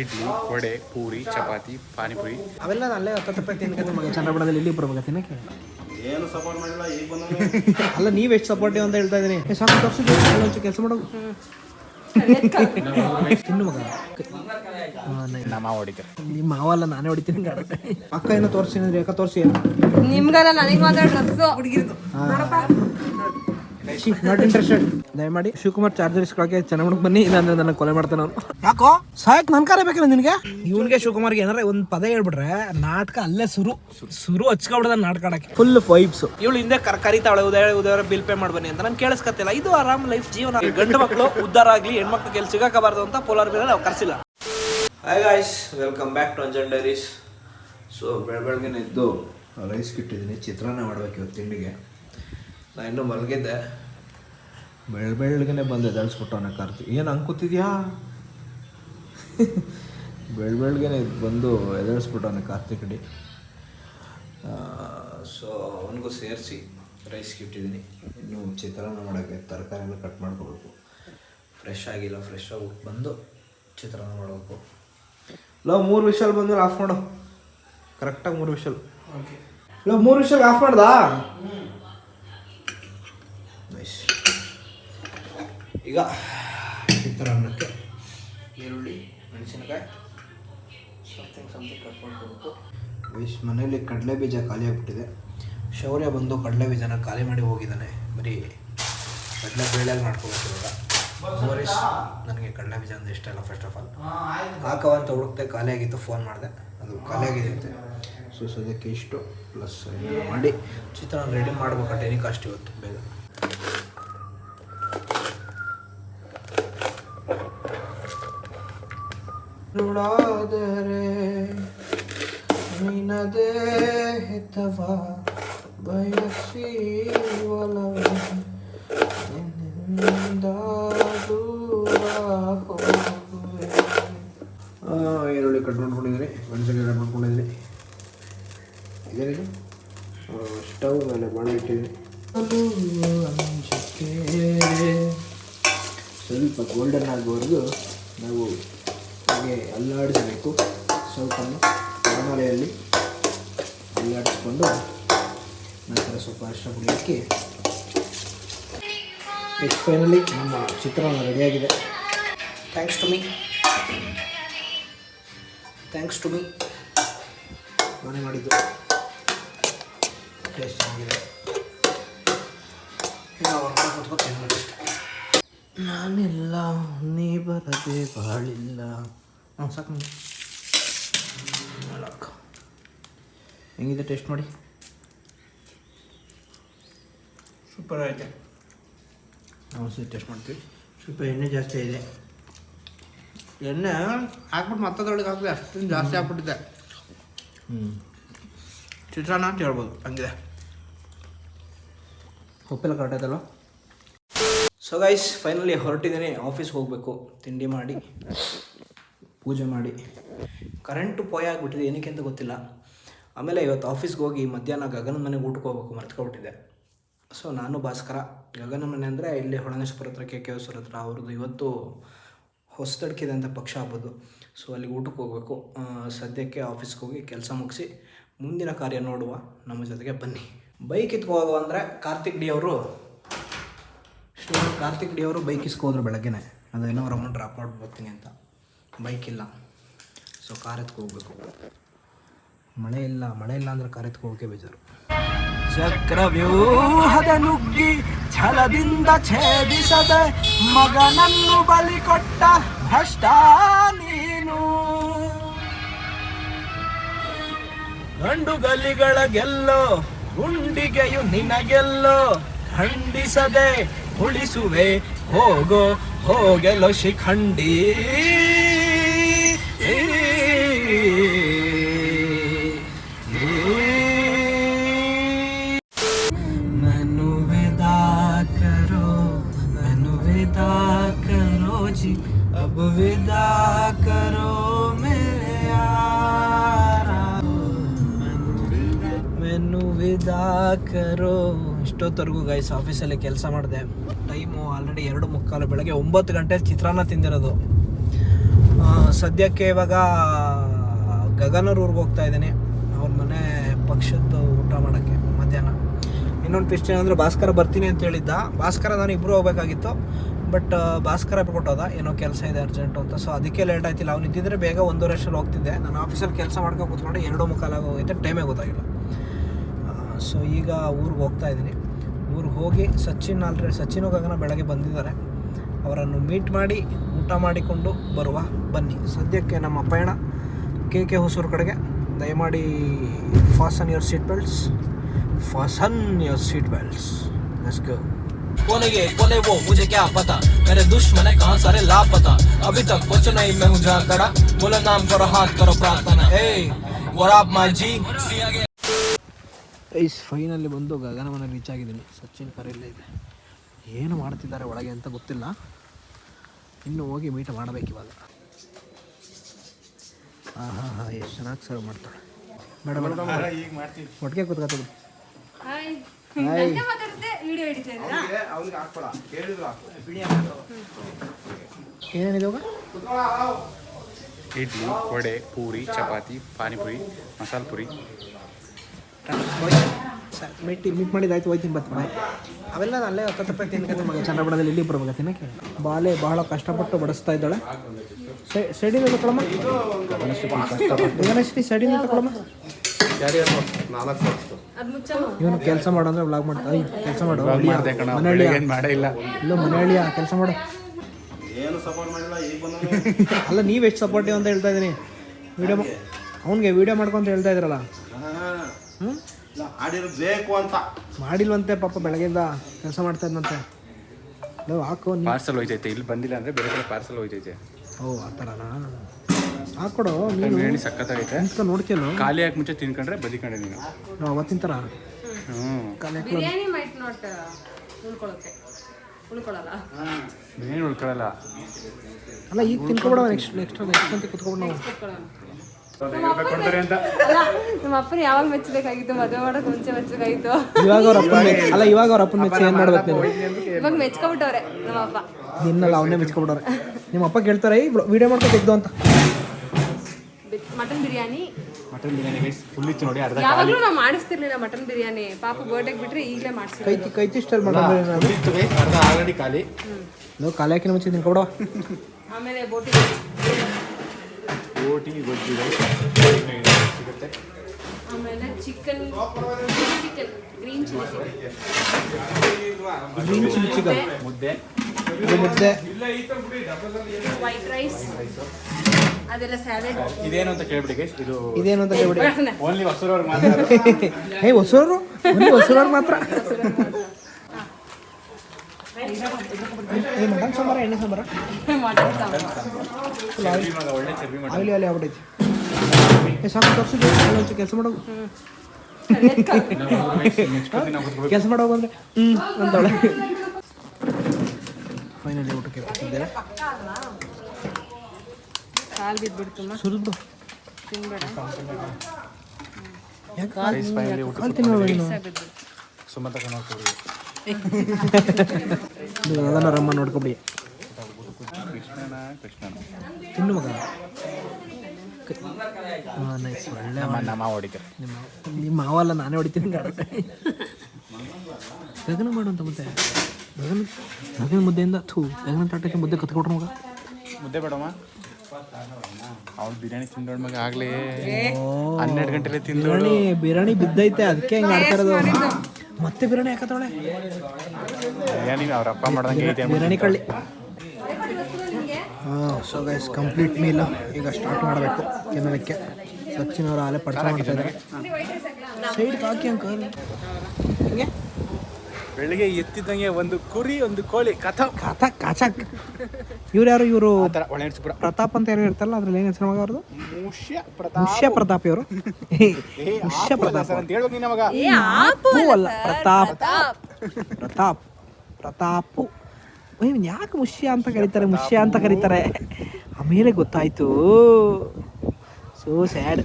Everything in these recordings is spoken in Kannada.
ಇಡ್ಲಿ ವಡೆ ಪೂರಿ ಚಪಾತಿ ಪಾನಿಪುರಿ. ಅವೆಲ್ಲ ಅಲ್ಲೇ ಹತ್ತು ರೂಪಾಯಿ ತಿನ್ಕೊಂಡು ಮಗ ಚನ್ನಪಟ್ಟಣದಲ್ಲಿ ಇಲ್ಲಿ ಬರ್ಬೇಕು ತಿನ್ನಕ್ಕೆ? ಏನು ಸಪೋರ್ಟ್ ಮಾಡಿಲ್ಲ ಈಗ ಬಂದ ಅಲ್ಲ ನೀವು ಎಷ್ಟು ಸಪೋರ್ಟಿವ್ ಅಂತ ಹೇಳ್ತಾ ಇದ್ದೀನಿ ಸಾಕು ತೋರಿಸಿದ್ದು ಒಂಚೂರು ಕೆಲಸ ಮಾಡೋದು ತಿನ್ನು ಮಗ. ನಮ್ಮ ಹೊಡಿತಾರೆ. ನಿಮ್ಮ ಮಾವ ಅಲ್ಲ ನಾನೇ ಹೊಡಿತೀನಿ ಪಕ್ಕ ಅಕ್ಕ ಏನೋ ತೋರಿಸಿ ಅಂದ್ರೆ ಅಕ್ಕ ತೋರಿಸಿ. ನಿಮ್ಗಲ್ಲ ನನಗೆ ಮಾತ್ರ ಡ್ರೆಸ್ಸು ಹುಡುಗಿರ್ದು ನಾಟ್ ಇಂಟ್ರೆಸ್ಟೆಡ್ ದಯಮಾಡಿ ಶಿವಕುಮಾರ್ ಚಾರ್ಜರ್ ಇಸ್ಕೊಳಕ್ಕೆ ಚೆನ್ನಾಗಿ ಬನ್ನಿ ಇಲ್ಲಾಂದ್ರೆ ನನ್ನ ಕೊಲೆ ಮಾಡ್ತಾನೆ ಅವ್ನು. ಯಾಕೋ? ಸಾಯಕ್ ನನ್ ಕರೆ ಬೇಕಲ್ಲ ನಿನಗೆ? ಇವನ್ಗೆ ಶಿವಕುಮಾರ್ಗೆ ಏನಾರ ಒಂದು ಪದ ಹೇಳ್ಬಿಟ್ರೆ ನಾಟಕ ಅಲ್ಲೇ ಸುರು. ಸುರು ಹಚ್ಕೊಬಿಡದ ನಾಟಕ ಆಡಕ್ಕೆ ಫುಲ್ ವೈಬ್ಸ್ ಇವಳು ಹಿಂದೆ ಕರ್ ಕರಿತಾವಳೆ ಉದಯ ಉದಯ ಬಿಲ್ ಪೇ ಮಾಡಿ ಬನ್ನಿ ಅಂತ. ನಾನು ಕೇಳಿಸ್ಕತ್ತಿಲ್ಲ ಇದು ಆರಾಮ್ ಲೈಫ್ ಜೀವನ. ಗಂಡು ಮಕ್ಕಳು ಉದ್ದಾರ ಆಗಲಿ ಹೆಣ್ಮಕ್ಳು ಕೆಲ್ ಸಿಗಕಬಾರ್ದು ಅಂತ ಪೋಲಾರ್ ಬೇರೆ ನಾವು ಕರ್ಸಿಲ್ಲ. Hi guys welcome back to Anjan diaries so ಬೆಳ ಬೆಳಗ್ಗೆ ಎದ್ದು ರೈಸ್ ಕಿಟ್ಟಿದ್ದೀನಿ ಚಿತ್ರಾನ್ನ ಮಾಡ್ಬೇಕು ಇವತ್ತು ತಿಂಡಿಗೆ. ನಾನು ಇನ್ನೂ ಮಲಗಿದ್ದೆ. ಬೆಳ ಬೆಳಗ್ಗೆ ಬಂದು ಎದಳಿಸ್ಬಿಟ್ಟು ಅವನ ಕಾರ್ತಿ ಏನು ಹಂಗೆ ಕೂತಿದ್ಯಾ? ಬೆಳ ಬೆಳಗ್ಗೆ ಬಂದು ಎದಳಿಸ್ಬಿಟ್ಟವನ ಅವನ ಕಾರ್ತಿ ಕಡಿ ಸೊ ಅವನಿಗೂ ಸೇರಿಸಿ ರೈಸ್ಗೆ ಇಟ್ಟಿದ್ದೀನಿ ಇನ್ನು ಚಿತ್ರಾನ್ನ ಮಾಡೋಕ್ಕೆ ತರಕಾರಿ ಎಲ್ಲ ಕಟ್ ಮಾಡ್ಕೋಬೇಕು. ಫ್ರೆಶ್ ಆಗಿಲ್ಲ ಫ್ರೆಶ್ ಆಗಿ ಬಂದು ಚಿತ್ರಾನ್ನ ಮಾಡಬೇಕು. ಲವ್ ಮೂರು ವಿಷಲ್ ಬಂದ್ರೆ ಆಫ್ ಮಾಡು. ಕರೆಕ್ಟಾಗಿ ಮೂರು ವಿಷಲ್ ಲವ್ ಮೂರು ವಿಷಲ್ ಆಫ್ ಮಾಡ್ದಾ ನೈಸ್ ಈಗ ಚಿತ್ರಾನ್ನಕ್ಕೆ ಈರುಳ್ಳಿ, ಮೆಣಸಿನಕಾಯಿ ಸಮಥಿಂಗ್ ಸಮಥಿಂಗ್ ಕಟ್ ಮಾಡ್ಕೋಬೇಕು. ಮನೆಯಲ್ಲಿ ಕಡಲೆ ಬೀಜ ಖಾಲಿ ಆಗಿಬಿಟ್ಟಿದೆ. ಶೌರ್ಯ ಬಂದು ಕಡಲೆ ಬೀಜನ ಖಾಲಿ ಮಾಡಿ ಹೋಗಿದ್ದಾನೆ. ಬರೀ ಕಡಲೆ ಬೇಳೆ ಮಾಡ್ಕೋಬೇಕು ಇವಾಗ. ನನಗೆ ಕಡಲೆ ಬೀಜ ಅಂದರೆ ಇಷ್ಟ ಇಲ್ಲ ಫಸ್ಟ್ ಆಫ್ ಆಲ್ ಹಾಕವ ಅಂತ ಹುಡುಕ್ತೆ ಖಾಲಿ ಆಗಿತ್ತು ಫೋನ್ ಮಾಡಿದೆ. ಅದು ಖಾಲಿ ಆಗಿದೆ ಅಂತೆ. ಸೊ ಸದ್ಯಕ್ಕೆ ಇಷ್ಟು. ಪ್ಲಸ್ ಮಾಡಿ. ಚಿತ್ರಾನ್ನ ರೆಡಿ ಮಾಡ್ಬೇಕು ಟೆನಿ ಕಾಸ್ಟ್ ಇವತ್ತು, ಬೇಗ. ನೋಡಾದರೆ ನಿನದೇ ಹಿತವ ಬಯಸಿ ಒಲವ. ನಿನ್ನಿಂದ ದೂರ ಹೋಗುವೆ. ಆ, ಈರುಳ್ಳಿ ಕಟ್ ಮಾಡ್ಕೊಂಡಿದ್ದೀನಿ ಮೆಣಸಿನಕಾಯಿ ಕಟ್ ಮಾಡ್ಕೊಂಡಿದ್ದೀನಿ ಇದೇನಿದು ಸ್ಟವ್ ಮೇಲೆ ಬಾಣ ಇಟ್ಟಿದ್ದೀನಿ ಅದು ಅಂಜಿಕೆ. ಸ್ವಲ್ಪ ಗೋಲ್ಡನ್ ಆಗುವವರೆಗೂ ನಾವು ಹಾಗೆ ಅಲ್ಲಾಡಿಸಬೇಕು ಸ್ವಲ್ಪನ್ನು ಒಣಮಲೆಯಲ್ಲಿ ಅಲ್ಲಾಡಿಸ್ಕೊಂಡು ನಂತರ ಸ್ವಲ್ಪ ಅರಿಶಿನ ಪುಡಿ ಹಾಕಿ ಎಷ್ಟು ಫೈನಲಿ ನಮ್ಮ ಚಿತ್ರಾನ್ನ ರೆಡಿಯಾಗಿದೆ thanks to me thanks to me ನಾನೇ ಮಾಡಿದ್ದು. ಟೇಸ್ಟ್ ಚೆನ್ನಾಗಿದೆ. ಈಗ ಹೊರ್ಗಡೆ ಕೂತ್ಕೊಂಡು ತಿನ್ಬೇಕು ಅಷ್ಟೇ. ನಾನಿಲ್ಲ ನೀ ಬರದೆ ಬಾಳಿಲ್ಲ. ಹಾಂ ಸಾಕು ನಂಗೆ. ನಾಲ್ಕು ಹೆಂಗಿದೆ ಟೇಸ್ಟ್ ಮಾಡಿ ಸೂಪರ್ ಐತೆ ನಾವು ಸಹ ಟೇಸ್ಟ್ ಮಾಡ್ತೀವಿ. ಸ್ವಲ್ಪ ಎಣ್ಣೆ ಜಾಸ್ತಿ ಇದೆ ಎಣ್ಣೆ ಹಾಕ್ಬಿಟ್ಟು ಮತ್ತದ್ರೊಳಗೆ ಹಾಕಿದೆ ಅಷ್ಟೊಂದು ಜಾಸ್ತಿ ಹಾಕ್ಬಿಟ್ಟಿದೆ ಹ್ಞೂ ಚಿತ್ರಾನ್ನ ಅಂತ ಹೇಳ್ಬೋದು ಹಂಗಿದೆ. ಉಪ್ಪೆಲ್ಲ ಕರೆಕ್ಟ್ ಆಯ್ತಲ್ಲ ಸೊ ಗೈಸ್ ಫೈನಲಿ ಹೊರಟಿದ್ದೀನಿ ಆಫೀಸ್ಗೆ ಹೋಗಬೇಕು ತಿಂಡಿ ಮಾಡಿ ಪೂಜೆ ಮಾಡಿ. ಕರೆಂಟು ಪೋಯ ಆಗಿಬಿಟ್ಟಿದೆ ಏನಕ್ಕೆ ಅಂತ ಗೊತ್ತಿಲ್ಲ. ಆಮೇಲೆ ಇವತ್ತು ಆಫೀಸ್ಗೆ ಹೋಗಿ ಮಧ್ಯಾಹ್ನ ಗಗನ ಮನೆಗೆ ಊಟಕ್ಕೆ ಹೋಗ್ಬೇಕು ಮರ್ತ್ಕೊಬಿಟ್ಟಿದ್ದೆ. ಸೊ ನಾನು ಭಾಸ್ಕರ ಗಗನ ಮನೆ ಅಂದರೆ ಇಲ್ಲಿ ಹೊಳನೇಶ್ವರ ಹತ್ರ ಕೆ ಕೆ ಎಸ್ ಹತ್ರ ಅವ್ರದ್ದು ಇವತ್ತು ಹೊಸದಡ್ಕಿದೆ ಅಂತ ಪಕ್ಷ ಆಗ್ಬೋದು. ಸೊ ಅಲ್ಲಿಗೆ ಊಟಕ್ಕೆ ಹೋಗಬೇಕು. ಸದ್ಯಕ್ಕೆ ಆಫೀಸ್ಗೆ ಹೋಗಿ ಕೆಲಸ ಮುಗಿಸಿ ಮುಂದಿನ ಕಾರ್ಯ ನೋಡುವ ನಮ್ಮ ಜೊತೆಗೆ ಬನ್ನಿ. ಬೈಕ್ ಇತ್ಕೋದು ಅಂದರೆ ಕಾರ್ತಿಕ್ ಡಿ ಅವರು. ಕಾರ್ತಿಕ್ ಡಿ ಅವರು ಬೈಕ್ ಇಸ್ಕೋದ್ರು ಬೆಳಗ್ಗೆನೆ. ಅದೇನೋ ಅವ್ರ ಅಮೌಂಟ್ ಡ್ರಾಪ್ ಮಾಡಿ ಬರ್ತೀನಿ ಅಂತ. ಬೈಕ್ ಇಲ್ಲ. ಸೊ ಕಾರ್ ಎತ್ಕೊ ಹೋಗ್ಬೇಕು. ಮಳೆ ಇಲ್ಲ. ಮಳೆ ಇಲ್ಲ ಅಂದರೆ ಕಾರ್ ಎತ್ಕೊ ಬೇಜಾರು. ಚಕ್ರವ್ಯೂಹದ ನುಗ್ಗಿ ಛಲದಿಂದ ಛೇದಿಸದೆ ಮಗನನ್ನು ಬಲಿ ಕೊಟ್ಟ ಭ್ರಷ್ಟ ನೀನು. ಗಂಡು ಗಲಿಗಳ ಗೆಲ್ಲೋ, ಗುಂಡಿಗೆಯು ನಿನಗೆಲ್ಲೋ, ಖಂಡಿಸದೆ ಉಳಿಸುವೆ, ಹೋಗೋ ಹೋಗೆಲೋ ಶಿಖಂಡಿ विदा करो मेरे यारा ಮೆನು ವಿದಾ ಕರೋ ಇಷ್ಟೊತ್ತವರೆಗೂ ಗೈಸ್ ಆಫೀಸಲ್ಲಿ ಕೆಲಸ ಮಾಡಿದೆ ಟೈಮು ಆಲ್ರೆಡಿ ಎರಡು ಮುಕ್ಕಾಲು ಬೆಳಗ್ಗೆ ಒಂಬತ್ತು ಗಂಟೆ ಚಿತ್ರಾನ್ನ ತಿಂದಿರೋದು ಆ, ಸದ್ಯಕ್ಕೆ ಇವಾಗ ಗಗನರ್ ಊರಿಗೆ ಹೋಗ್ತಾ ಇದ್ದೀನಿ ಅವ್ರ ಮನೆ ಪಕ್ಷದ ಊಟ ಮಾಡೋಕ್ಕೆ ಮಧ್ಯಾಹ್ನ ಇನ್ನೊಂದು ಟ್ವಿಸ್ಟ್ ಏನಂದರೆ ಭಾಸ್ಕರ ಬರ್ತೀನಿ ಅಂತ ಹೇಳಿದ್ದ ಭಾಸ್ಕರ ನಾನು ಇಬ್ಬರು ಹೋಗ್ಬೇಕಾಗಿತ್ತು ಬಟ್ ಭಾಸ್ಕರ ಕೊಟ್ಟೋದ ಏನೋ ಕೆಲಸ ಇದೆ ಅರ್ಜೆಂಟು ಅಂತ. ಸೊ ಅದಕ್ಕೆ ಲೇಟ್ ಆಯ್ತಿಲ್ಲ. ಅವ್ನು ಇದ್ದಿದ್ರೆ ಬೇಗ ಒಂದೂವರೆ ಹೋಗ್ತಿದ್ದೆ. ನಾನು ಆಫೀಸಲ್ಲಿ ಕೆಲಸ ಮಾಡ್ಕೊಂಡು ಕೂತ್ಕೊಂಡು ಎರಡು ಮುಕ್ಕಾಲಾಗ ಹೋಗಿದ್ದೆ. ಟೈಮೇ ಗೊತ್ತಾಗಿಲ್ಲ. ಸೊ ಈಗ ಊರಿಗೆ ಹೋಗ್ತಾ ಇದ್ದೀನಿ. ಊರಿಗೆ ಹೋಗಿ ಸಚಿನ್ ಆಲ್ರೆಡಿ ಸಚಿನ್ ಗಗನ ಬೆಳಗ್ಗೆ ಬಂದಿದ್ದಾರೆ. ಅವರನ್ನು ಮೀಟ್ ಮಾಡಿ, ಊಟ ಮಾಡಿಕೊಂಡು ಬರುವ, ಬನ್ನಿ. ಸದ್ಯಕ್ಕೆ ನಮ್ಮ ಪಯಣ ಕೆ ಕೆ ಹೊಸೂರು ಕಡೆಗೆ. ದಯಮಾಡಿ fasten your seat belts fasten your seat belts let's go कोने ये कोने वो मुझे क्या पता मेरे दुश्मन है कहाँ सारे लापता अभी तक कुछ नहीं मैं हूँ जहाँ खड़ा बोलो नाम करो हाथ करो प्रार्थना ए what up my G see you again ice finally ಬಂದು ಗಗನ ಮನೆ ರೀಚ್ ಆಗಿದ್ದೀನಿ ಸಚಿನ್ ಕರೆಯಲ್ಲೇ ಇದೆ ಏನು ಮಾಡ್ತಿದ್ದಾರೆ ಒಳಗೆ ಅಂತ ಗೊತ್ತಿಲ್ಲ ಇನ್ನು ಹೋಗಿ ಮೀಟ್ ಮಾಡಬೇಕು ಇವಾಗ ಹಾಂ ಹಾಂ ಹಾಂ ಎಷ್ಟು ಚೆನ್ನಾಗಿ ಸರ್ವ್ ಮಾಡ್ತಾಳೆ ಮೇಡಮ್ ಈಗ ಮಾಡ್ತೀನಿ ಒಟ್ಟಿಗೆ ಕೂತ್ಕೊತೀವಿ ಇಡ್ಲಿ ವಡೆ ಪೂರಿ ಚಪಾತಿ ಪಾನಿಪುರಿ ಮಸಾಲ ಪುರಿ. ಮೆಟ್ಟಿ ಮೀಟ್ ಮಾಡಿದಾಯ್ತು ಹೋಯ್ತೀನಿ ಬರ್ತೀನಿ ಬಾಯ್ ಅವೆಲ್ಲ ಅಲ್ಲೇ ಹತ್ತು ರೂಪಾಯಿ ತಿನ್ಕೊಂಡು ಮಗ ಇಲ್ಲಿ ಬರ್ಬೇಕು ತಿನ್ನಕ್ಕೆ. ಬಾಲೆ ಬಹಳ ಕಷ್ಟಪಟ್ಟು ಬಡಿಸ್ತಾ ಇದ್ದಾಳೆ. ಸೈಡಿನ ತಗೊಳಮ್ಮ. ಸೈಡಿನ ತಗೊಳಮ್ಮ. ಇವನು ಕೆಲಸ ಮಾಡು ಅಂದ್ರೆ ವ್ಲಾಗ್ ಮಾಡ್ತಾ ಕೆಲಸ ಮಾಡು. ಮನೆಯಲ್ಲಿ ಏನು ಮಾಡೇ ಇಲ್ಲ. ಇಲ್ಲ ಮನೆ ಅಳಿಯ ಕೆಲಸ ಮಾಡು. ಏನು ಸಪೋರ್ಟ್ ಮಾಡಿಲ್ಲ ಈಗ ಬಂದ ಅಲ್ಲ ನೀವು ಎಷ್ಟು ಸಪೋರ್ಟಿವ್ ಅಂತ ಹೇಳ್ತಾ ಇದ್ದೀನಿ ವಿಡಿಯೋ ಅವ್ನಿಗೆ ವಿಡಿಯೋ ಮಾಡ್ಕೊಂತ ಹೇಳ್ತಾ ಇದ್ರಲ್ಲ. ಬೇಕು ಅಂತ. ಮಾಡಿಲ್ವಂತೆ ಪಾಪ ಬೆಳಗ್ಗೆಯಿಂದ ಕೆಲಸ ಮಾಡ್ತಾ ಇದ್ದಂತೆ ಲೋ ಹಾಕು ಪಾರ್ಸಲ್ ಹೋಯ್ತೈತೆ ಇಲ್ಲಿ ಬಂದಿಲ್ಲ ಅಂದ್ರೆ ಬೇರೆ ಕಡೆ ಪಾರ್ಸಲ್ ಹೋಯ್ತೈತೆ. ಓ ಆ ಥರನಾ ಹಾಕೊಡು ನೀನು ಬಿರಿಯಾನಿ ಸಖತ್ತಾಗೈತೆ. ಅಂತ ಖಾಲಿ ಹಾಕಿ ಮುಂಚೆ ತಿನ್ಕೊಂಡ್ರೆ ಬದಿಕೊಂಡೆ ನೀನು. ನಾವು ಅವತ್ತಿನ ಥರ ಹ್ಞೂ ಕಾಲೇ ಬಿರಿಯಾನಿ ಮೈಟ್ ನೋಟ್ ಉಳ್ಕೊಳ್ಳುತ್ತೆ. ಉಳ್ಕೊಳ್ಳಲ್ಲ. ಬಿರಿಯಾನಿ ಉಳ್ಕೊಳ್ಳಲ್ಲ. ಅಲ್ಲ ಈಗ ತಿನ್ಕೊಬಿಡ ನೆಕ್ಸ್ಟ್ ನೆಕ್ಸ್ಟ್ ನೆಕ್ಸ್ಟ್ ಅಂತ ಕುತ್ಕೊಂಡು ನಾವು. ಕೊಡ್ತಾರೆ ಅಂತ. ನಮ್ಮ ಅಪ್ಪನ ಯಾವಾಗ ಮೆಚ್ಚಬೇಕಾಗಿತ್ತು? ಮದುವೆ ಮಾಡೋಕೆ ಮುಂಚೆ ಮೆಚ್ಚಬೇಕಾಗಿತ್ತು? ಇವಾಗ ಅವ್ರ ಅಪ್ಪನ ಮೆಚ್ಚ ಅಲ್ಲ ಇವಾಗ ಅವ್ರ ಅಪ್ಪನ ಮೆಚ್ಚ ಏನು ಮಾಡ್ಬೇಕು ನೀವು ಇವಾಗ ಮೆಚ್ಕೊಬಿಟ್ಟವ್ರೆ ನಮ್ಮ ಅಪ್ಪ ನಿನ್ನಲ್ಲ ಅವನೇ ಮೆಚ್ಕೊಬಿಡೋರೆ ನಿಮ್ಮ ಅಪ್ಪ ಕೇಳ್ತಾರೆ ವಿಡಿಯೋ ಮಾಡ್ಕೊ ತೆಗ್ದು ಅಂತ. Mutton biryani. Mutton biryani guys full ಇತ್ತು ನೋಡಿ ಅರ್ಧ ಯಾವಾಗಲೂ ನಾವು ಮಾಡಿಸ್ತಿರ್ಲಿಲ್ಲ ಮಟನ್ ಬಿರಿಯಾನಿ. ಪಾಪ ಬರ್ಡೇಗೆ ಬಿಟ್ರೆ ಈಗಲೇ ಮಾಡಿಸ್ತೀವಿ ಕೈ ಕೈತಿ ಸ್ಟೈಲ್ ಮಾಡೋದು ಫುಲ್ ಇತ್ತು ಗೈಸ್ ಅರ್ಧ ಆಲ್ರೆಡಿ ಖಾಲಿ. ನೋ ಕಾಲೇ ಹಾಕಿನ ಮುಂಚೆ ತಿನ್ಕೊಬಿಡೋ. ಆಮೇಲೆ ಬೋಟಿ. ಬೋಟಿ ಗೊಜ್ಜು ಗೈಸ್ ಸಿಗುತ್ತೆ. ಆಮೇಲೆ chicken chicken green chilli chicken green chilli chicken ಮುದ್ದೆ. ಇದು ಮುದ್ದೆ. ವೈಟ್ ರೈಸ್ ಅದೆಲ್ಲ ಸ್ಯಾಲೆಡ್ ಇದೇನು ಅಂತ ಕೇಳ್ಬಿಡಿ ಗೈಸ್ ಇದು ಇದೇನು ಅಂತ ಕೇಳ್ಬಿಡಿ. ಓನ್ಲಿ ಮಾತ್ರ. ಹೊಸೂರವ್ರು ಮಾತ್ರ. ಇದು ಮಟನ್ ಸಾಂಬಾರ ಎಣ್ಣೆ ಸಾಂಬಾರ? ಅಲ್ಲಿ ಆಗ್ಬಿಟ್ಟೈತಿ. ಏ ಸಾಕು ಕೆಲಸ ಮಾಡೋದು ಕೆಲಸ ಮಾಡೋದು ಬಂದ್ರೆ ಹ್ಞೂ ಅಂತವಳೆ ಫೈನಲಿ ಊಟಕ್ಕೆ ಬರ್ತಿದ್ದೇನೆ ಕಾಲ್ ಬಿದ್ಬಿಡ್ತು ಸುರಿದು. ತಿನ್ಬೇಡ. ಸುಮಂತ ರಮ್ಮ ನೋಡ್ಕೊಬಿಡಿ. ತಿನ್ನು ಮಗ. ನೈಸ್ ಒಳ್ಳೆ ನಮ್ಮ ನಮ್ಮ ಹೊಡಿತಾರೆ. ನಿಮ್ಮ ನಿಮ್ಮ ಮಾವಲ್ಲ ನಾನೇ ಹೊಡಿತೀನಿ ಗಗನ ಮಾಡುವಂತ ಮತ್ತೆ. ಗಗನ ಮುದ್ದೆಯಿಂದ ಥೂ ಬೆಳಗಿನ ತಾಟಕ್ಕೆ ಮುದ್ದೆ ಕತ್ಕೊಟ್ರು ಮಗ. ಮುದ್ದೆ ಬೇಡಮ್ಮ. ಅವ್ಳು ಬಿರಿಯಾನಿ ತಿಂದೋಳ್ ಮಗ ಆಗ್ಲೇ. ಹನ್ನೆರಡು ಗಂಟೆಲೆ ತಿಂದೋಳು. ಬಿರಿಯಾನಿ ಬಿರಿಯಾನಿ ಬಿದ್ದೈತೆ ಅದಕ್ಕೆ ಹಿಂಗೆ ಆಡ್ತಾ ಇರೋದು? ಮತ್ತೆ ಬಿರಿಯಾನಿ ಹಾಕತ್ತವಳೆ? ಬಿರಿಯಾನಿ ಅವ್ರ ಅಪ್ಪ ಮಾಡ್ದಂಗೆ ಐತೆ ಬಿರಿಯಾನಿ ಕಳ್ಳಿ. ಹಾಂ ಸೊ ಗೈಸ್ ಕಂಪ್ಲೀಟ್ ಮೀಲ್ ಈಗ ಸ್ಟಾರ್ಟ್ ಮಾಡಬೇಕು ತಿನ್ನೋದಕ್ಕೆ. ಸಚಿನ್ ಅವರ ಆಲೆ ಪಡ್ತಾ ಮಾಡ್ತಾ ಇದ್ದಾರೆ ಸೈಡ್ ಹಾಕಿ ಅಂಕಲ್. ಹಿಂಗೆ? ಬೆಳಿಗ್ಗೆ ಎತ್ತಿದ್ದಂಗೆ ಒಂದು ಕುರಿ ಒಂದು ಕೋಳಿ. ಕಥ ಕಥಾ ಕಾಚಾಕ್ ಇವ್ರು ಯಾರು? ಇವರು ಪ್ರತಾಪ್ ಅಂತ ಯಾರು ಇರ್ತಾರಲ್ಲ ಅದ್ರಲ್ಲಿ ಏನು ಹೆಸರು ಮಗ ಅವ್ರದ್ದು? ಮುಷ್ಯ ಪ್ರತಾಪ್. ಮುಷ್ಯ ಪ್ರತಾಪ್ ಇವರು. ಮುಷ್ಯ ಪ್ರತಾಪ್ ಅಂತ ಹೇಳೋದು ನೀನು ಮಗ. ಆಪು ಅಲ್ಲ ಪ್ರತಾಪ್. ಪ್ರತಾಪ್. ಪ್ರತಾಪು ಇವ್ನ್ ಯಾಕೆ ಮುಷ್ಯ ಅಂತ ಕರೀತಾರೆ ಮುಷ್ಯ ಅಂತ ಕರೀತಾರೆ? ಆಮೇಲೆ ಗೊತ್ತಾಯ್ತು. ಸೋ ಸ್ಯಾಡ್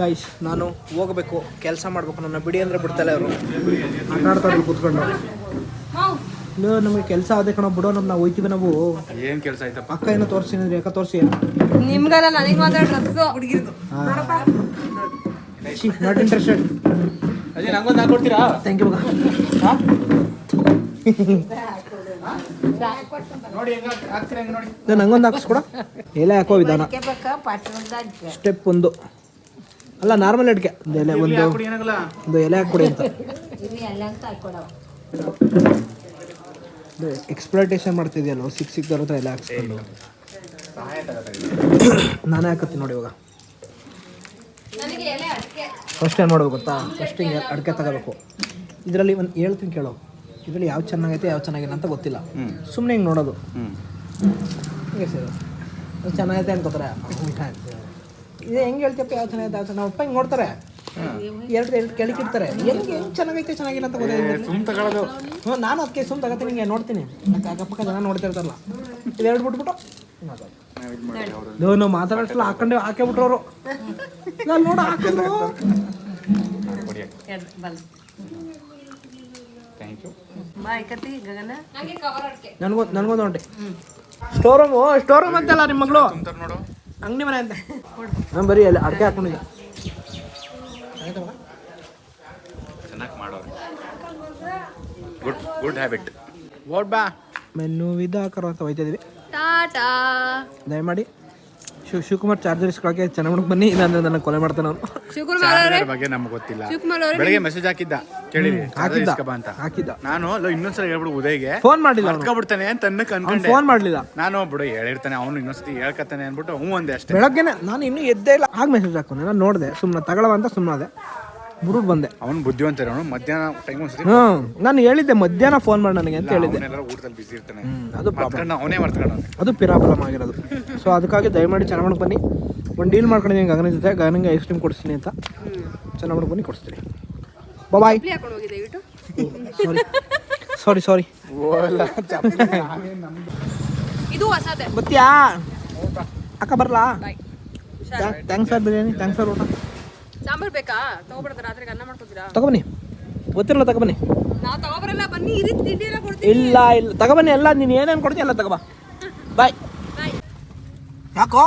ಗೈಸ್ ನಾನು ಹೋಗಬೇಕು ಕೆಲಸ ಮಾಡಬೇಕು ನನ್ನ ಬಿಡಿ ಅಂದರೆ ಬಿಡ್ತಲ್ಲ ಅವರು ಆಟ ಆಡ್ತಾರೆ ಕೂತ್ಕೊಂಡು. ಇಲ್ಲ ನಮಗೆ ಕೆಲಸ ಆದ ಕಣ ಬಿಡೋ ನಮ್ಮ ನಾವು ಹೋಯ್ತೀವಿ ನಾವು. ಏನು ಕೆಲಸ ಆಯ್ತಪ್ಪ? ಅಕ್ಕ ಏನೋ ತೋರಿಸ್ತೀನಿ ಅಂದ್ರೆ ಯಾಕೆ ತೋರಿಸಿ? ನಿಮ್ಗಲ್ಲ ನನಗೆ ಮಾತ್ರ ಡ್ರೆಸ್ಸು ನಾಟ್ ಇಂಟ್ರೆಸ್ಟೆಡ್ ಅದೇ ನಂಗೊಂದು ಹಾಕೊಡ್ತೀರಾ? ಥ್ಯಾಂಕ್ ಯು ಮಗ. ನೋಡಿ ನಂಗೊಂದು ಹಾಕಿಸ್ಕೊಡ. ಎಲ್ಲ ಹಾಕೋ ವಿಧಾನ. ಸ್ಟೆಪ್ ಒಂದು. ಅಲ್ಲ ನಾರ್ಮಲ್ ಅಡಿಕೆ ಒಂದು ಎಲೆ ಒಂದು ಒಂದು ಎಲೆ ಹಾಕ್ಕೊಡಿ ಅಂತ. ಎಕ್ಸ್ಪ್ಲೋಟೇಷನ್ ಮಾಡ್ತಿದ್ಯಲ್ಲ ಸಿಕ್ ಸಿಕ್ದವ್ರ ಹತ್ರ ಎಲೆ ಹಾಕ್ಸ್ಕೊಂಡು. ನಾನೇ ಹಾಕತ್ತೀನಿ ನೋಡಿ ಇವಾಗ. ಫಸ್ಟ್ ಏನು ಮಾಡ್ಬೇಕು ಗೊತ್ತಾ? ಫಸ್ಟ್ ಹಿಂಗೆ ಅಡಿಕೆ ತಗೋಬೇಕು. ಇದರಲ್ಲಿ ಒಂದು ಹೇಳ್ತೀನಿ ಕೇಳು. ಇದರಲ್ಲಿ ಯಾವ ಚೆನ್ನಾಗೈತೆ ಯಾವ ಚೆನ್ನಾಗಿಲ್ಲ ಅಂತ ಗೊತ್ತಿಲ್ಲ. ಸುಮ್ಮನೆ ಹಿಂಗೆ ನೋಡೋದು. ಹಿಂಗೆ ಸರ್. ಅದು ಚೆನ್ನಾಗೈತೆ ಅನ್ಕೋತಾರೆ. ಇದು ಹೆಂಗೆ ಹೇಳ್ತೀಯಪ್ಪ? ಯಾವ ಥರ ಯಾವ ನಮ್ಮ ಅಪ್ಪ ಹಿಂಗೆ ನೋಡ್ತಾರೆ. ಎರಡು ಎರಡು ಕೆಳಗಿಡ್ತಾರೆ. ಹೆಂಗೆ ಹೆಂಗೆ ಚೆನ್ನಾಗೈತೆ ಚೆನ್ನಾಗಿಲ್ಲ ಅಂತ ಗೊತ್ತಾಗ ಸುಮ್ ತಗೊಳ್ಳೋದು ಹ್ಞೂ ನಾನು ಅದಕ್ಕೆ ಸುಮ್ ತಗೋತೀನಿ ಹಿಂಗೆ ನೋಡ್ತೀನಿ. ಅಕ್ಕ ಅಕ್ಕಪಕ್ಕ ಜನ ನೋಡ್ತಿರ್ತಾರಲ್ಲ ಎರಡು ಬಿಟ್ಬಿಟ್ಟು ನಾವು ಮಾತಾಡೋಷ್ಟಲ್ಲ ಹಾಕೊಂಡೆ ಹಾಕೇ ಬಿಟ್ರು ಅವರು ನಾನು ನೋಡ ಹಾಕಿದ್ರು ಥ್ಯಾಂಕ್ ಯು ನಂಗೆ ಕವರ್ ಅಡ್ಕೆ ನನಗೊಂದು ನನಗೊಂದು ಹೊಂಟೆ ಸ್ಟೋರ್ ರೂಮು ಸ್ಟೋರ್ ರೂಮ್ ಅಂತಲ್ಲ ನಿಮ್ಮ ಮಗಳು. ನೋಡು. ಅಂಗಡಿ ಮನೆ ಅಂತ. ನಾನು ಬರೀ ಅಲ್ಲಿ ಅಡಕೆ ಹಾಕೊಂಡಿದ್ದೆ ಚೆನ್ನಾಗಿ ಮಾಡೋರು ಗುಡ್ ಗುಡ್ ಹ್ಯಾಬಿಟ್ ಓಡ್ ಬಾ. ಮೆನು ವಿಧಾಕರ ಅಂತ ಹೋಯ್ತಿದ್ವಿ ಟಾಟಾ. ದಯಮಾಡಿ. ಶಿವ ಶಿವಕುಮಾರ್ ಚಾರ್ಜರ್ ಇಸ್ಕೊಳಕ್ಕೆ ಚೆನ್ನಾಗಿ ಬನ್ನಿ ಇಲ್ಲಾಂದ್ರೆ ನನ್ನ ಕೊಲೆ ಮಾಡ್ತಾನೆ ಅವನು. ಶಿವಕುಮಾರ್ ಅವರೇ. ಬಗ್ಗೆ ನಮ್ಗೆ ಗೊತ್ತಿಲ್ಲ. ಶಿವಕುಮಾರ್ ಅವರೇ ಬೆಳಗ್ಗೆ ಮೆಸೇಜ್ ಹಾಕಿದ್ದ ಕೇಳಿರಿ ಹಾಕಿದ್ದ ಹಾಕಿದ್ದ ಅಂತ. ಹಾಕಿದ್ದ. ನಾನು ಲೋ, ಇನ್ನೊಂದ್ಸಲ ಹೇಳ್ಬಿಡು ಉದಯ್ಗೆ. ಫೋನ್ ಮಾಡಿಲ್ಲ ಅವನು. ಮರ್ತ್ಕೊಬಿಡ್ತಾನೆ ಅಂತ ಅನ್ನಕ್ಕೆ ಅವ್ನು ಅನ್ಕೊಂಡೆ. ಫೋನ್ ಮಾಡಲಿಲ್ಲ. ನಾನು ಬಿಡು ಹೇಳಿರ್ತಾನೆ ಅವನು ಇನ್ನೊಂದ್ಸತಿ ಹೇಳ್ಕತ್ತಾನೆ ಅನ್ಬಿಟ್ಟು ಹ್ಞೂ ಅಂದೆ ಅಷ್ಟೇ. ಬೆಳಗ್ಗೆನೆ ನಾನು ಇನ್ನೂ ಎದ್ದೇ ಇಲ್ಲ. ಆಗ ಮೆಸೇಜ್ ಹಾಕೋನೆ ನಾನು ನೋಡಿದೆ ಸುಮ್ಮನೆ ತಗೊಳ್ಳವ ಅಂತ ಸುಮ್ಮನೆ ಬುರುಡ್ ಬಂದೆ. ಅವನು ಬುದ್ಧಿವಂತ ಅವನು ಮಧ್ಯಾಹ್ನ ಟೈಮ್ ಒಂದ್ಸತಿ ನಾನು ಹೇಳಿದ್ದೆ ಮಧ್ಯಾಹ್ನ ಫೋನ್ ಮಾಡಿ ನನಗೆ ಅಂತ ಹೇಳಿದ್ದೆ. ಅವನೆಲ್ಲ ಊಟದಲ್ಲಿ ಬಿಸಿ ಇರ್ತಾನೆ. ಅದು ಪ್ರಾಬ್ಲಮ್ ಅವನೇ ಮಾಡ್ತಾನೆ ಅದು ಪಿರಾಬಲಮ್ ಆಗಿರೋದು. ಸೊ ಅದಕ್ಕಾಗಿ ದಯಮಾಡಿ ಚೆನ್ನಾಗಿ ಬನ್ನಿ. ಒಂದು ಡೀಲ್ ಮಾಡ್ಕೊಂಡಿದ್ದೀನಿ ಗಗನ ಜೊತೆ. ಗಗನಿಗೆ ಐಸ್ ಕ್ರೀಮ್ ಕೊಡಿಸ್ತೀನಿ ಅಂತ. ಚೆನ್ನಾಗಿ ಬನ್ನಿ ಕೊಡಿಸ್ತೀನಿ. ಬಾಯ್ ಸಾರಿ ಸಾರಿ ಸಾರಿ ಇದು ಹೊಸದೆ. ಬತ್ತೀಯಾ ಅಕ್ಕ ಬರಲಾ? Thanks sir biryani. Thanks sir ಊಟ. ಸಾಂಬಾರ್ ಬೇಕಾ? ತಗೊಬಿಡದ ರಾತ್ರಿಗೆ ಅನ್ನ ಮಾಡ್ಕೊತೀರಾ? ತಗೊಬನ್ನಿ. ಗೊತ್ತಿರಲ್ಲ ತಗೊಬನ್ನಿ. ನಾವು ತಗೋಬರಲ್ಲ ಬನ್ನಿ ಇರಿ ತಿಂಡಿ ಎಲ್ಲ ಕೊಡ್ತೀವಿ ಇಲ್ಲ ಇಲ್ಲ. ತಗೊಬನ್ನಿ ಎಲ್ಲ ನೀನು ಏನೇನು ಕೊಡ್ತೀನಿ ಎಲ್ಲ ತಗೋಬಾ. ಬಾಯ್ ಬಾಯ್ ಯಾಕೋ?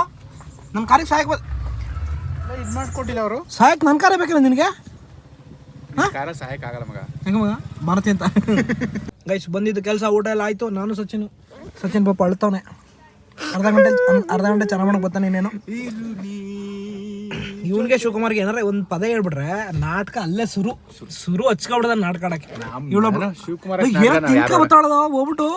ನನ್ನ ಕಾರಿಗೆ ಸಹಾಯಕ್ಕೆ ಬ ಇದು ಮಾಡ್ಕೊಟ್ಟಿಲ್ಲ ಅವರು. ಸಹಾಯಕ್ಕೆ ನನ್ನ ಕಾರೇ ಬೇಕಲ್ಲ ನಿನಗೆ? ಕಾರ ಸಹಾಯಕ್ಕೆ ಆಗಲ್ಲ ಮಗ. ಹೆಂಗ ಮಗ? ಮಾರುತಿ ಅಂತ. ಗೈಸ್ ಬಂದಿದ್ದು ಕೆಲಸ ಊಟ ಎಲ್ಲ ಆಯಿತು. ನಾನು ಸಚಿನ್. ಸಚಿನ್ ಪಾಪ ಅಳ್ತವನೆ. ಅರ್ಧ ಗಂಟೆ ಅರ್ಧ ಗಂಟೆ ಚೆನ್ನಾಗಿ ಮಾಡಕ್ಕೆ ಬರ್ತಾನೆ ಇನ್ನೇನು. ಇವನಿಗೆ ಶಿವಕುಮಾರ್ಗೆ ಏನಾರ ಒಂದು ಪದ ಹೇಳ್ಬಿಟ್ರೆ ನಾಟಕ ಅಲ್ಲೇ ಸುರು. ಸುರು ಹಚ್ಕೊಬಿಡ್ದ ನಾಟಕ ಆಡಕ್ಕೆ. ಶಿವಕುಮಾರ್ ಹೋಗ್ಬಿಟ್ಟು.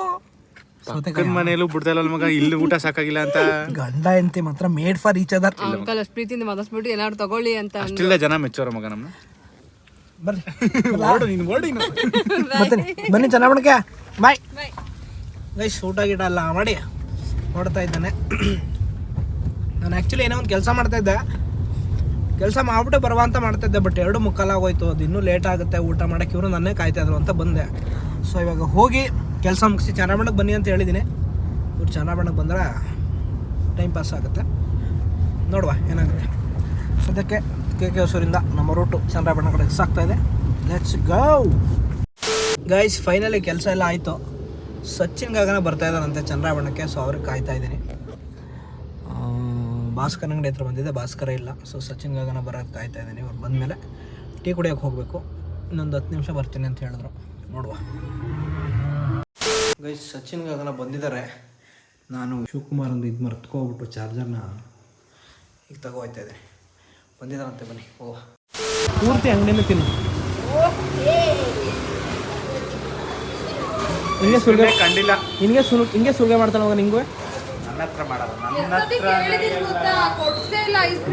ಪಕ್ಕದ ಮನೇಲೂ ಬಿಡ್ತಾ ಇಲ್ಲ ಮಗ ಇಲ್ಲಿ ಊಟ ಸಾಕಾಗಿಲ್ಲ ಅಂತ. ಗಂಡ ಎಂತಿ ಮಾತ್ರ made for each other uncle ಅಷ್ಟು ಪ್ರೀತಿಯಿಂದ ಮದಸ್ಬಿಟ್ಟು ಏನಾದ್ರು ತಗೊಳ್ಳಿ ಅಂತ. ಅಷ್ಟಿಲ್ಲ ಜನ ಮೆಚ್ಚೋರ ಮಗ ನಮ್ಮ ಬರ್ರಿ. ಓಡು ನೀನು ಓಡಿ ಬರ್ತೀನಿ ಬನ್ನಿ ಚೆನ್ನಾಗಿ ಬಾಯ್. ಗೈಸ್ ಊಟ ಗೀಟ ಎಲ್ಲ ಮಾಡಿ. ನೋಡ್ತಾ ಇದ್ದಾನೆ. ನಾನು ಆ್ಯಕ್ಚುಲಿ ಏನೋ ಒಂದು ಕೆಲಸ ಮಾಡ್ತಾ ಇದ್ದೆ. ಕೆಲಸ ಮಾಡ್ಬಿಟ್ಟು ಬರುವ ಅಂತ ಮಾಡ್ತಾ ಇದ್ದೆ ಬಟ್ ಎರಡು ಮುಕ್ಕಾಲಾಗೋಯ್ತು. ಅದು ಇನ್ನೂ ಲೇಟ್ ಆಗುತ್ತೆ, ಊಟ ಮಾಡೋಕ್ಕೆ ಇವರು ನನ್ನೇ ಕಾಯ್ತಾ ಇದ್ರು ಅಂತ ಬಂದೆ. ಸೊ ಇವಾಗ ಹೋಗಿ ಕೆಲಸ ಮುಗಿಸಿ ಚನ್ನಬಣ್ಣಕ್ಕೆ ಬನ್ನಿ ಅಂತ ಹೇಳಿದ್ದೀನಿ ಇವ್ರು ಚನ್ನಬಣ್ಣಕ್ಕೆ ಬಂದರೆ ಟೈಮ್ ಪಾಸ್ ಆಗುತ್ತೆ. ನೋಡುವ ಏನಾಗುತ್ತೆ. ಸದ್ಯಕ್ಕೆ ಕೆ ಕೆ ಹೊಸೂರಿಂದ ನಮ್ಮ ರೂಟು ಚಂದ್ರಬಣ್ಣ ಕಡೆ ಸಾಕ್ತಾ ಇದೆ. ಲೆಟ್ಸ್ ಗೌ ಗೈಸ್ ಫೈನಲಿ ಕೆಲಸ ಎಲ್ಲ ಆಯಿತು. ಸಚ್ಚಿನ್ ಗಾನ ಬರ್ತಾ ಇದ್ದಾರಂತೆ ಚಂದ್ರಬಣ್ಣಕ್ಕೆ ಸೊ ಅವ್ರಿಗೆ ಕಾಯ್ತಾ ಇದ್ದೀನಿ. ಭಾಸ್ಕರ್ ಅಂಗಡಿ ಹತ್ರ ಬಂದಿದೆ ಭಾಸ್ಕರ ಇಲ್ಲ. ಸೊ ಸಚಿನ್ ಗಗನ ಬರೋಕ್ಕೆ ಕಾಯ್ತಾ ಇದ್ದೀನಿ. ಇವ್ರು ಬಂದಮೇಲೆ ಟೀ ಕುಡಿಯೋಕೆ ಹೋಗಬೇಕು. ಇನ್ನೊಂದು ಹತ್ತು ನಿಮಿಷ ಬರ್ತೀನಿ ಅಂತ ಹೇಳಿದ್ರು. ನೋಡುವ. ಗೈ ಸಚಿನ್ ಗಗನ ಬಂದಿದ್ದಾರೆ. ನಾನು ಶಿವಕುಮಾರ್ ಒಂದು ಇದು ಮರ್ತ್ಕೋಗ್ಬಿಟ್ಟು ಚಾರ್ಜರ್ನ ಈಗ ತಗೋ ಹೋಗ್ತಾ ಇದ್ದೀನಿ. ಬಂದಿದ್ದಾರಂತೆ ಬನ್ನಿ ಓ ಪೂರ್ತಿ ಅಂಗಡಿನ ತಿನ್ನು. ಹಿಂಗೆ ಸುಳ್ಗೆ ಕಂಡಿಲ್ಲ ಹಿಂಗೆ ಸುಲ್ ಹಿಂಗೆ ಸುಳ್ಗೆ ಮಾಡ್ತಾನೆ ಹೋಗ ನಿಂಗೂ? ಹತ್ರ ಮಾಡಲ್ಲ ನನ್ನ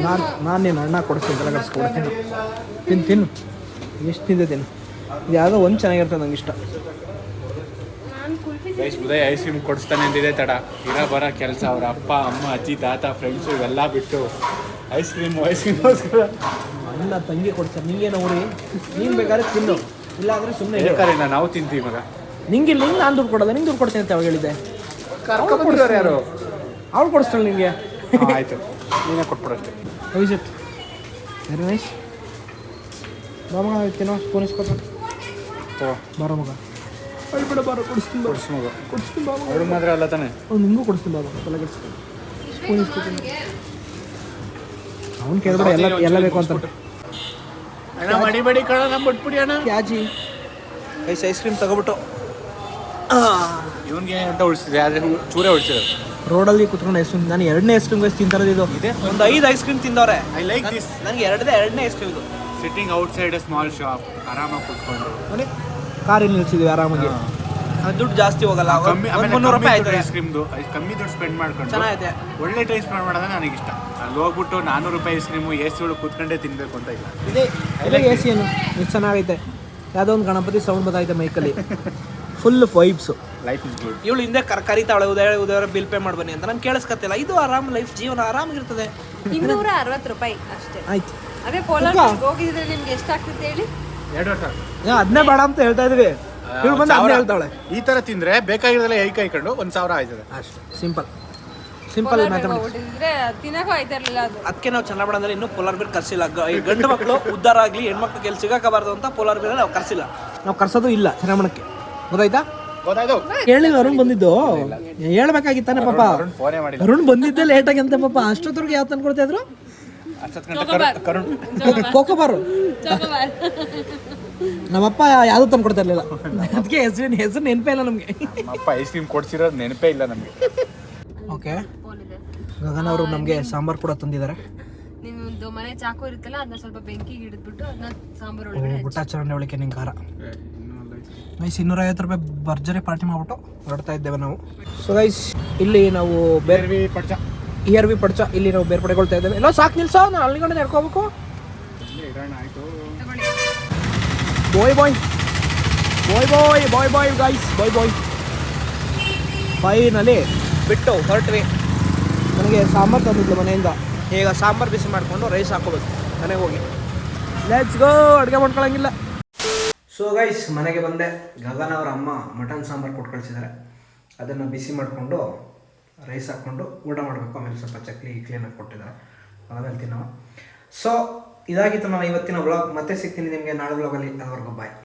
ನಾನು ನಾನು ನೀನು ಅಣ್ಣ ಕೊಡಿಸ್ತೀನಿ ಕೊಡ್ತೀನಿ ತಿನ್ನು. ತಿನ್ನು. ಎಷ್ಟು ತಿಂದೆ ತಿನ್ನು. ಇದು ಯಾವುದೋ ಒಂದು ಚೆನ್ನಾಗಿರ್ತದೆ ನಂಗೆ ಇಷ್ಟ. ಗೈಸ್ ಉದಯ ಐಸ್ ಕ್ರೀಮ್ ಕೊಡಿಸ್ತಾನೆ ಅಂದಿದೆ ತಡ. ಇರ ಬರ ಕೆಲಸ ಅವ್ರ ಅಪ್ಪ ಅಮ್ಮ ಅಜ್ಜಿ ತಾತ ಫ್ರೆಂಡ್ಸು ಇವೆಲ್ಲ ಬಿಟ್ಟು ಐಸ್ ಕ್ರೀಮ್ ಐಸ್ ಕ್ರೀಮ್ಗೋಸ್ಕರ ಅಣ್ಣ ತಂಗಿ ಕೊಡ್ತಾರೆ ನಿಂಗೇನು ನೋಡಿ ನೀನು ಬೇಕಾದ್ರೆ ತಿನ್ನು. ಇಲ್ಲಾಂದ್ರೆ ಸುಮ್ಮನೆ ಬೇಕಾರಿಲ್ಲ ನಾವು ತಿಂತೀವಿ ಇವಾಗ ನಿಂಗೆ ಇಲ್ಲ ನಾನು ದುಡ್ಡು ಕೊಡೋದ ನಿಂಗೆ ದುಡ್ಡು ಕೊಡ್ತೀನಿ ಅಂತ ಅವಾಗ ಹೇಳಿದ್ದೆ? ಕರ್ಕೊಂಡು ಯಾರು? ಅವ್ಳು ಕೊಡಿಸ್ತಾಳೆ ನಿಮಗೆ ಆಯಿತು ಆಯ್ತು. ನೀನೇ ಕೊಟ್ಬಿಡಷ್ಟೆ ಇಟ್ ವೆರಿ ನೈಸ್ ಬಾ ಮಗ ತಿನ್ನೋ ಸ್ಪೂನ್ ಇಸ್ಕೊತ ತಗೋ ಬರೋ ಮಗ. ಬಿಡ ಬಾರ ಕೊಡಿಸ್ತೀನಿ ಬಾ ಕೊಡ್ಸು ಮಗು. ಕೊಡಿಸ್ತೀನಿ ಬಾ ಅವ್ರು ಮಾತ್ರ ಅಲ್ಲ ತಾನೆ. ಅವ್ನು ನಿಮಗೂ ಕೊಡಿಸ್ತೀನಿ ಬಾ ತಲೆ ಕೆಡಿಸ್ತೀನಿ. ಅವ್ನು ಕೇಳ್ಬೇಡ ಎಲ್ಲ ಎಲ್ಲ ಬೇಕು ಅಂತ ಅಣ್ಣ ಮಡಿಬೇಡಿ ಕಣ ನಮ್ಮ ಬಿಟ್ಬಿಡಿ ಅಣ್ಣ. ಯಾಜಿ. ಐಸ್ ಐಸ್ ಕ್ರೀಮ್ ತಗೋಬಿಟ್ಟು. ಇವನ್ಗೆ ಅಂತ ಉಳಿಸಿದೆ? ಆದರೆ ಚೂರೇ ಉಳಿಸಿದೆ ರೋಡಲ್ಲಿ ಕುತ್ಕೊಂಡು ಐಸ್ ಕ್ರೀಮ್ ನಾನು ಎರಡನೇ ಐಸ್ ಕ್ರೀಮ್ ತಿಂತಾರದು ಇದು. ಒಂದು ಐದು ಐಸ್ ಕ್ರೀಮ್ ತಿಂದವ್ರೆ. ಐ ಲೈಕ್ ದಿಸ್ ನನಗೆ ಎರಡನೇ ಎರಡನೇ ಐಸ್ ಕ್ರೀಮ್ ಇದು. Sitting outside small shop ಆರಾಮಾಗಿ ಕೂತ್ಕೊಂಡು. ನೋಡಿ ಕಾರಲ್ಲಿ ನಿಲ್ಸಿದ್ವಿ ಆರಾಮಾಗಿ. ದುಡ್ಡು ಜಾಸ್ತಿ ಹೋಗಲ್ಲ. ಕಮ್ಮಿ ಒಂದು ಆಮೇಲೆ ಮುನ್ನೂರು ರೂಪಾಯಿ ಆಯ್ತು ಐಸ್ ಕ್ರೀಮ್ದು ಕಮ್ಮಿ ದುಡ್ಡು ಸ್ಪೆಂಡ್ ಮಾಡ್ಕೊಂಡು. ಚೆನ್ನಾಗಿದೆ ಒಳ್ಳೆ ಟೈಮ್ ಸ್ಪೆಂಡ್ ಮಾಡೋದು ನನಗೆ ಇಷ್ಟ ಅಲ್ಲಿ ಹೋಗ್ಬಿಟ್ಟು ನಾನ್ನೂರು ರೂಪಾಯಿ ಐಸ್ ಕ್ರೀಮು ಎ ಸಿ ಒಳಗೆ ಕೂತ್ಕೊಂಡೇ ತಿನ್ಬೇಕು ಅಂತ ಇಲ್ಲ. ಇದೆ ಇಲ್ಲ ಎ ಸಿ ಏನು ಎಷ್ಟು ಚೆನ್ನಾಗೈತೆ. ಯಾವುದೋ ಒಂದು ಗಣಪತಿ ಸೌಂಡ್ ಬರ್ತೈತೆ ಮೈಕಲ್ಲಿ full vibes life is good ಇವಳು ಹಿಂದೆ ಕರ್ ಕರಿತಾವಳೆ ಉದಯ ಉದಯ ಬಿಲ್ ಪೇ ಮಾಡಿ ಬನ್ನಿ ಅಂತ. ನಾನು ಕೇಳಿಸ್ಕತ್ತಿಲ್ಲ ಇದು ಆರಾಮ್ ಲೈಫ್ ಜೀವನ ಆರಾಮಾಗಿರ್ತದೆ. ಇನ್ನೂರ ಅರವತ್ತು ರೂಪಾಯಿ ಅಷ್ಟೇ. ಆಯ್ತು. ಅದೇ ಪೋಲಾರ್. ಹೋಗಿದ್ರೆ ನಿಮ್ಗೆ ಎಷ್ಟಾಗ್ತದೆ ಹೇಳಿ? ಎರಡು ವರ್ಷ ಅದನ್ನೇ ಬೇಡ ಅಂತ ಹೇಳ್ತಾ ಇದ್ವಿ ಇವ್ರು ಬಂದು ಅವ್ರು ಹೇಳ್ತಾಳೆ ಈ ತರ ತಿಂದ್ರೆ ಬೇಕಾಗಿರೋದೆಲ್ಲ ಐ ಕೈಕೊಂಡು ಒಂದ್ ಸಾವಿರ ಆಯ್ತದೆ. ಅಷ್ಟೇ. ಸಿಂಪಲ್ ಸಿಂಪಲ್ ಮ್ಯಾಥಮೆಟಿಕ್ಸ್ ತಿನ್ನಕ್ಕೂ ಆಯ್ತಾ ಇರಲಿಲ್ಲ ಅದು. ಅದಕ್ಕೆ ನಾವು ಚನ್ನಬಣ್ಣದಲ್ಲಿ ಇನ್ನೂ ಪೋಲಾರ್ ಬೀರ್ ಕರ್ಸಿಲ್ಲ. ಗ- ಈ ಗಂಡು ಮಕ್ಕಳು ಉದ್ದಾರ ಆಗಲಿ ಹೆಣ್ಮಕ್ಳು ಕೆಲ್ ಸಿಗಾಕಬಾರ್ದು ಅಂತ ಪೋಲಾರ್ ಬೀರ್ ನಾವು ಕರ್ಸಿಲ್ಲ. ನಾವು ಕರ್ಸೋದು ಇಲ್ಲ ಚನ್ನಬಣ್ಣಕ್ಕೆ ಗೊತ್ತಾಯ್ತಾ? ಹೇಳಿಲ್ಲ ಅರುಣ್ ಬಂದಿದ್ದು. ಹೇಳ್ಬೇಕಾಗಿತ್ತಾನೆ ಪಾಪ. ಅರುಣ್ ಬಂದಿದ್ದೆ ಲೇಟ್ ಅರುಣ್ ಬಂದಿದ್ದೆ ಲೇಟಾಗಿ ಅಂತ ಪಾಪ. ಅಷ್ಟೊತ್ತರ್ಗೆ ಯಾವ ಇದ್ರು? ಅಷ್ಟೊತ್ತು ಗಂಟೆ ಕರುಣ್. ಕೋಕೋಬಾರು ನಮ್ಮಪ್ಪ ಯಾವ್ದು ತಂದು ಕೊಡ್ತಾ ಇರ್ಲಿಲ್ಲ. ಅದಕ್ಕೆ ಹೆಸರು ಹೆಸರು ನೆನಪೇ ಇಲ್ಲ ನಮಗೆ. ಅಪ್ಪ ಐಸ್ ಕ್ರೀಮ್ ಕೊಡ್ಸಿರೋದು ನೆನಪೇ ಇಲ್ಲ ನಮಗೆ. ಓಕೆ. ಗಗನ ಅವರು ನಮಗೆ ಸಾಂಬಾರು ಕೂಡ ತಂದಿದ್ದಾರೆ. ನಿಮ್ದು ಮನೆ ಚಾಕು ಇರುತ್ತಲ್ಲ ಅದನ್ನ ಸ್ವಲ್ಪ ಬೆಂಕಿಗೆ ಹಿಡಿದ್ಬಿಟ್ಟು ಅದನ್ನ ಸಾಂಬಾರ್ ಒಳಗಡೆ ಚರಂಡಿ ಒಳಗೆ ನಿಂಗೆ ಖಾರ ನೈಸ್ ಇನ್ನೂರೈವತ್ತು ರೂಪಾಯಿ ಭರ್ಜರಿ ಪಾರ್ಟಿ ಮಾಡ್ಬಿಟ್ಟು ಹೊರಡ್ತಾ ಇದ್ದೇವೆ ನಾವು. ಸೊ ಗೈಸ್ ಇಲ್ಲಿ ನಾವು ಬೇರೆ ಪಡ್ಚ. Year V ಪಡ್ಚ. ಇಲ್ಲಿ ನಾವು ಬೇರ್ಪಡೆಗೊಳ್ತಾ ಇದ್ದೇವೆ. ಎಲ್ಲ ಸಾಕು ನಿಲ್ಸೋ ನಾನು ಅಲ್ಲಿಗಡೆ ನಡ್ಕೋಬೇಕು ಬಾಯ್ ಬಾಯ್ ಬಾಯ್ ಬಾಯ್ ಬಾಯ್ ಬಾಯ್ ಗೈಸ್ ಬಾಯ್ ಬಾಯ್ ಫೈನಲಿ ಬಿಟ್ಟು ಹೊರಟ್ವಿ. ನನಗೆ ಸಾಂಬಾರು ತಂದಿದ್ಲು ಮನೆಯಿಂದ. ಈಗ ಸಾಂಬಾರು ಬಿಸಿ ಮಾಡಿಕೊಂಡು ರೈಸ್ ಹಾಕೋಬೇಕು ಮನೆಗೆ ಹೋಗಿ. ಲೆಟ್ಸ್ ಗೋ ಅಡುಗೆ ಮಾಡ್ಕೊಳಂಗಿಲ್ಲ. ಸೊ ಗೈಸ್ ಮನೆಗೆ ಬಂದೆ. ಗಗನ್ ಅವರ ಅಮ್ಮ ಮಟನ್ ಸಾಂಬಾರು ಕೊಟ್ಟು ಕಳಿಸಿದ್ದಾರೆ. ಅದನ್ನು ಬಿಸಿ ಮಾಡಿಕೊಂಡು ರೈಸ್ ಹಾಕ್ಕೊಂಡು ಊಟ ಮಾಡಬೇಕು. ಆಮೇಲೆ ಸ್ವಲ್ಪ ಚಕ್ಲಿ ಕ್ಲೀನಾಗಿ ಕೊಟ್ಟಿದ್ದಾರೆ. ಆಮೇಲೆ ತಿನ್ನೋ ಸೊ ಇದಾಗಿತ್ತು ನಾನು ಇವತ್ತಿನ ವ್ಲಾಗ್ ಮತ್ತೆ ಸಿಗ್ತೀನಿ ನಿಮಗೆ ನಾಳೆ ವ್ಲಾಗಲ್ಲಿ ಅದವರೆಗೂ ಬಾಯ್